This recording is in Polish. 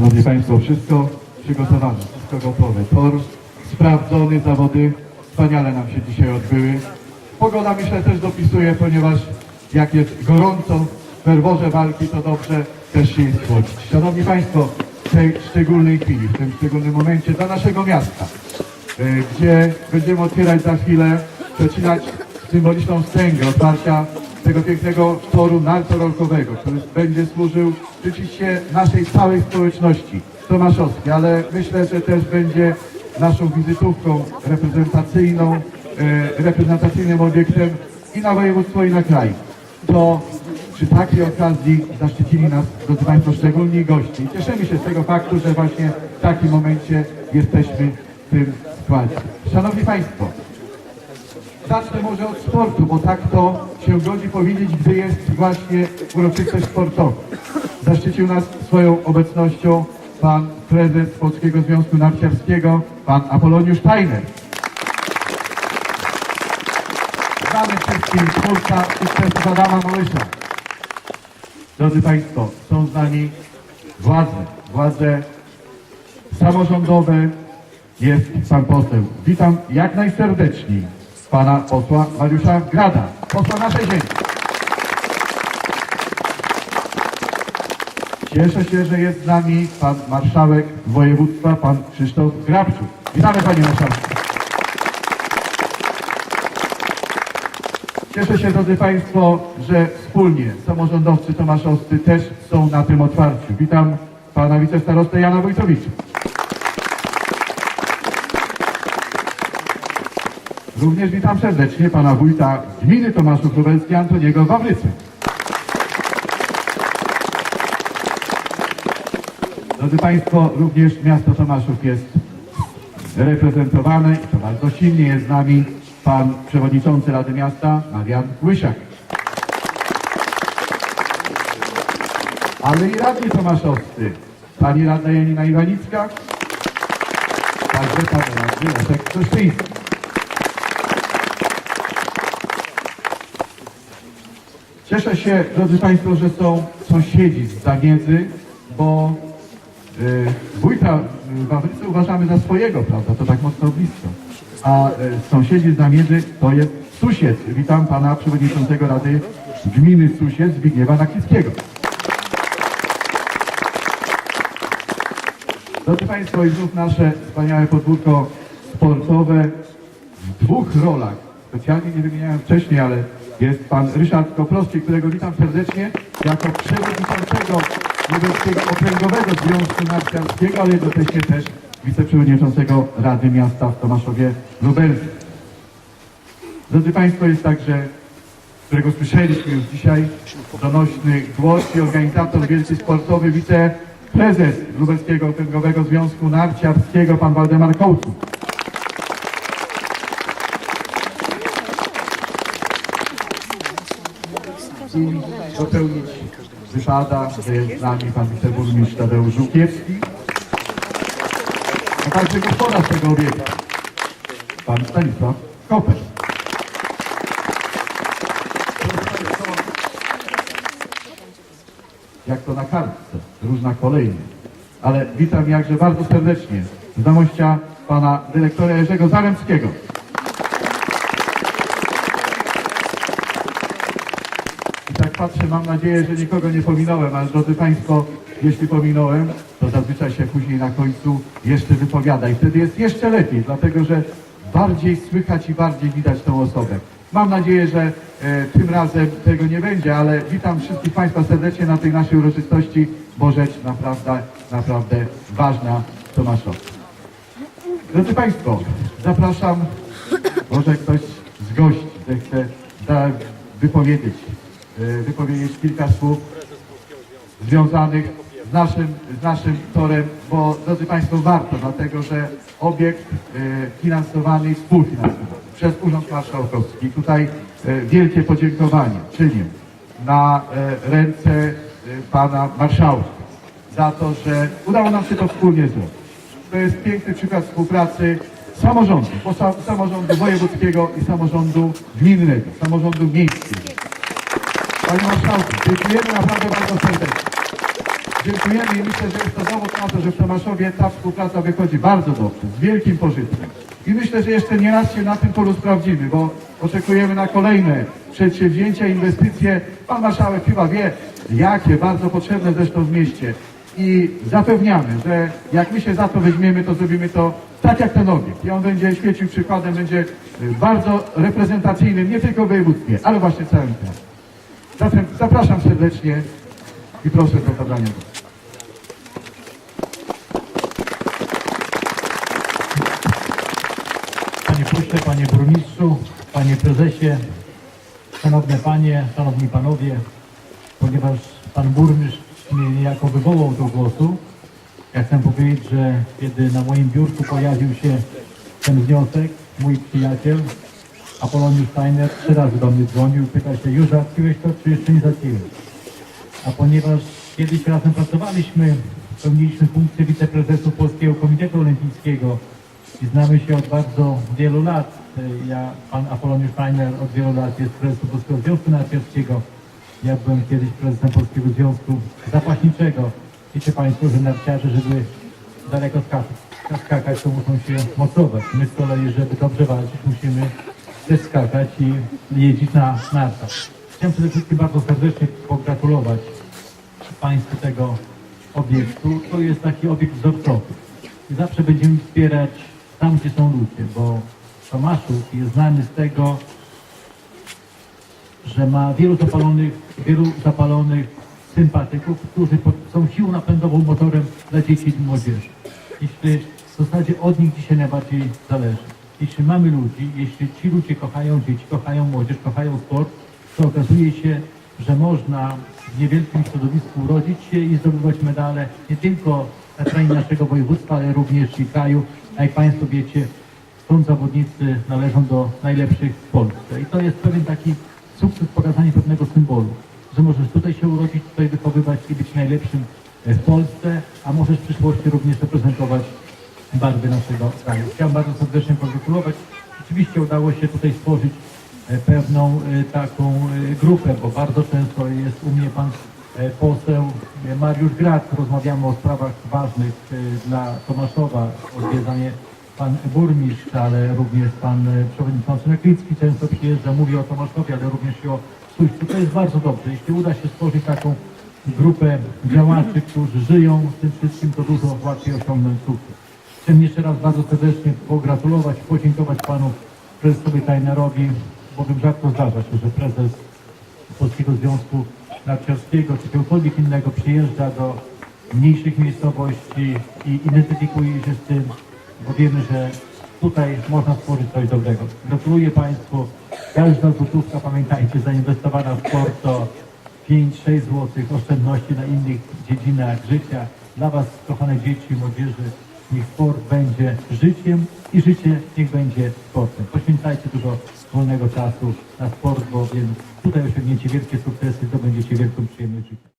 Szanowni Państwo, wszystko przygotowane, wszystko gotowe. Tor sprawdzony, zawody wspaniale nam się dzisiaj odbyły. Pogoda myślę też dopisuje, ponieważ jak jest gorąco w ferworze walki, to dobrze też się jest chłodzić. Szanowni Państwo, w tej szczególnej chwili, w tym szczególnym momencie dla naszego miasta, e, gdzie będziemy otwierać za chwilę, przecinać symboliczną wstęgę otwarcia tego pięknego toru nartorolkowego, który będzie służył rzeczywiście naszej całej społeczności tomaszowskiej, ale myślę, że też będzie naszą wizytówką reprezentacyjną, e, reprezentacyjnym obiektem i na województwo i na kraj. To przy takiej okazji zaszczycili nas, drodzy Państwo, szczególni gości. Cieszymy się z tego faktu, że właśnie w takim momencie jesteśmy w tym składzie. Szanowni Państwo, Zacznę może od sportu, bo tak to się godzi powiedzieć, gdy jest właśnie uroczystość sportowa. Zaszczycił nas swoją obecnością pan prezes Polskiego Związku Narciarskiego, pan Apoloniusz Tajner. Znany wszystkim twórca sukcesu Adama Małysza. Drodzy Państwo, są z nami władze, władze samorządowe, jest pan poseł. Witam jak najserdeczniej pana posła Mariusza Grada, posła naszej ziemi. Cieszę się, że jest z nami pan marszałek województwa, pan Krzysztof Grabczuk. Witamy panie marszałku. Cieszę się, drodzy Państwo, że wspólnie samorządowcy tomaszowscy też są na tym otwarciu. Witam pana wicestarostę Jana Wójtowicza. Również witam serdecznie pana wójta gminy Tomaszów Lubelski Antoniego Wawrycy. Drodzy Państwo, również miasto Tomaszów jest reprezentowane i to bardzo silnie jest z nami pan przewodniczący Rady Miasta Marian Łysiak. Ale i radni tomaszowscy, pani radna Janina Iwanicka, także pan radny Leszek Koszczyński. Cieszę się, drodzy Państwo, że są sąsiedzi z Zamiedzy, bo y, wójta y, Wawrycy uważamy za swojego, prawda? To tak mocno blisko. A y, sąsiedzi z Zamiedzy to jest Susiec. Witam pana przewodniczącego Rady Gminy Susiec Zbigniewa Nakickiego. Drodzy Państwo, i znów nasze wspaniałe podwórko sportowe w dwóch rolach. Specjalnie nie wymieniałem wcześniej, ale jest pan Ryszard Koprowski, którego witam serdecznie jako przewodniczącego Lubelskiego Okręgowego Związku Narciarskiego, ale jednocześnie też wiceprzewodniczącego Rady Miasta w Tomaszowie Lubelskim. Drodzy Państwo, jest także, którego słyszeliśmy już dzisiaj, donośny głos i organizator wielki sportowy, wiceprezes Lubelskiego Okręgowego Związku Narciarskiego, pan Waldemar Kołców. I dopełnić wypada, że jest z nami pan wiceburmistrz Tadeusz Żółkiewski, a także gospodarz tego obiektu, pan Stanisław Koper. Jak to na kartce, różna kolejność. Ale witam jakże bardzo serdecznie znamościa pana dyrektora Jerzego Zaremskiego. I tak patrzę, mam nadzieję, że nikogo nie pominąłem, ale drodzy Państwo, jeśli pominąłem, to zazwyczaj się później na końcu jeszcze wypowiada i wtedy jest jeszcze lepiej, dlatego że bardziej słychać i bardziej widać tą osobę. Mam nadzieję, że e, tym razem tego nie będzie, ale witam wszystkich Państwa serdecznie na tej naszej uroczystości, bo rzecz naprawdę, naprawdę ważna Tomaszowska. Drodzy Państwo, zapraszam, może ktoś z gości zechce wypowiedzieć, wypowiedzieć kilka słów związanych z naszym, z naszym torem, bo drodzy Państwo warto, dlatego że obiekt e, finansowany i współfinansowany przez Urząd Marszałkowski. Tutaj e, wielkie podziękowanie czynię na ręce Pana Marszałka za to, że udało nam się to wspólnie zrobić. To jest piękny przykład współpracy samorządu, samorządu wojewódzkiego i samorządu gminnego, samorządu miejskiego. Panie Marszałku, dziękujemy naprawdę bardzo serdecznie. dziękujemy i myślę, że jest to dowód na to, że w Tomaszowie ta współpraca wychodzi bardzo dobrze, z wielkim pożytkiem. I myślę, że jeszcze nie raz się na tym polu sprawdzimy, bo oczekujemy na kolejne przedsięwzięcia, inwestycje. Pan marszałek chyba wie, jakie, bardzo potrzebne zresztą w mieście. I zapewniamy, że jak my się za to weźmiemy, to zrobimy to tak jak ten obiekt. I on będzie świecił przykładem, będzie bardzo reprezentacyjnym, nie tylko w województwie, ale właśnie w całym kraju. Zatem zapraszam serdecznie i proszę do zabrania głosu. Panie pośle, panie burmistrzu, panie prezesie, szanowne panie, szanowni panowie, ponieważ pan burmistrz mnie niejako wywołał do głosu, ja chcę powiedzieć, że kiedy na moim biurku pojawił się ten wniosek, mój przyjaciel Apoloniusz Steiner trzy razy do mnie dzwonił, pyta się, już załatwiłeś to, czy jeszcze nie załatwiłeś? A ponieważ kiedyś razem pracowaliśmy, pełniliśmy funkcję wiceprezesów Polskiego Komitetu Olimpijskiego i znamy się od bardzo wielu lat. E, Ja, pan Apoloniusz Steiner od wielu lat jest prezesem Polskiego Związku Narciarskiego. Ja byłem kiedyś prezesem Polskiego Związku Zapaśniczego. Wiecie Państwo, że narciarze, żeby daleko skakać, skakać, to muszą się mocować. My z kolei, żeby dobrze walczyć, musimy też skakać i jeździć na nartach. Chciałem przede wszystkim bardzo serdecznie pogratulować Państwu tego obiektu. To jest taki obiekt wzorcowy. I zawsze będziemy wspierać tam, gdzie są ludzie, bo Tomaszów jest znany z tego, że ma wielu zapalonych, wielu zapalonych sympatyków, którzy są siłą napędową motorem dla dzieci i młodzieży. Jeśli w zasadzie od nich dzisiaj najbardziej zależy. Jeśli mamy ludzi, jeśli ci ludzie kochają dzieci, kochają młodzież, kochają sport, to okazuje się, że można w niewielkim środowisku urodzić się i zdobywać medale nie tylko na terenie naszego województwa, ale również i kraju. Jak Państwo wiecie, stąd zawodnicy należą do najlepszych w Polsce. I to jest pewien taki sukces, pokazanie pewnego symbolu, że możesz tutaj się urodzić, tutaj wychowywać i być najlepszym w Polsce, a możesz w przyszłości również reprezentować barwy naszego kraju. Chciałem bardzo serdecznie pogratulować. Rzeczywiście udało się tutaj stworzyć e, pewną e, taką e, grupę, bo bardzo często jest u mnie pan poseł Mariusz Grat. Rozmawiamy o sprawach ważnych dla Tomaszowa, odwiedza mnie pan burmistrz, ale również pan przewodniczący Neklicki często przyjeżdża, mówi o Tomaszowie, ale również i o Suścu. To jest bardzo dobrze. Jeśli uda się stworzyć taką grupę działaczy, którzy żyją tym wszystkim, to dużo łatwiej osiągnąć sukces. Chcę jeszcze raz bardzo serdecznie pogratulować, podziękować panu prezesowi Tajnerowi, bowiem rzadko zdarza się, że prezes Polskiego Związku Narciarskiego czy kogokolwiek innego przyjeżdża do mniejszych miejscowości i identyfikuje się z tym, bo wiemy, że tutaj można stworzyć coś dobrego. Gratuluję Państwu. Każda złotówka, pamiętajcie, zainwestowana w sport to 5-6 zł oszczędności na innych dziedzinach życia. Dla Was, kochane dzieci młodzieży, niech sport będzie życiem i życie niech będzie sportem. Poświęcajcie dużo wolnego czasu na sport, bowiem tutaj osiągniecie wielkie sukcesy, zdobędziecie wielką przyjemność życia.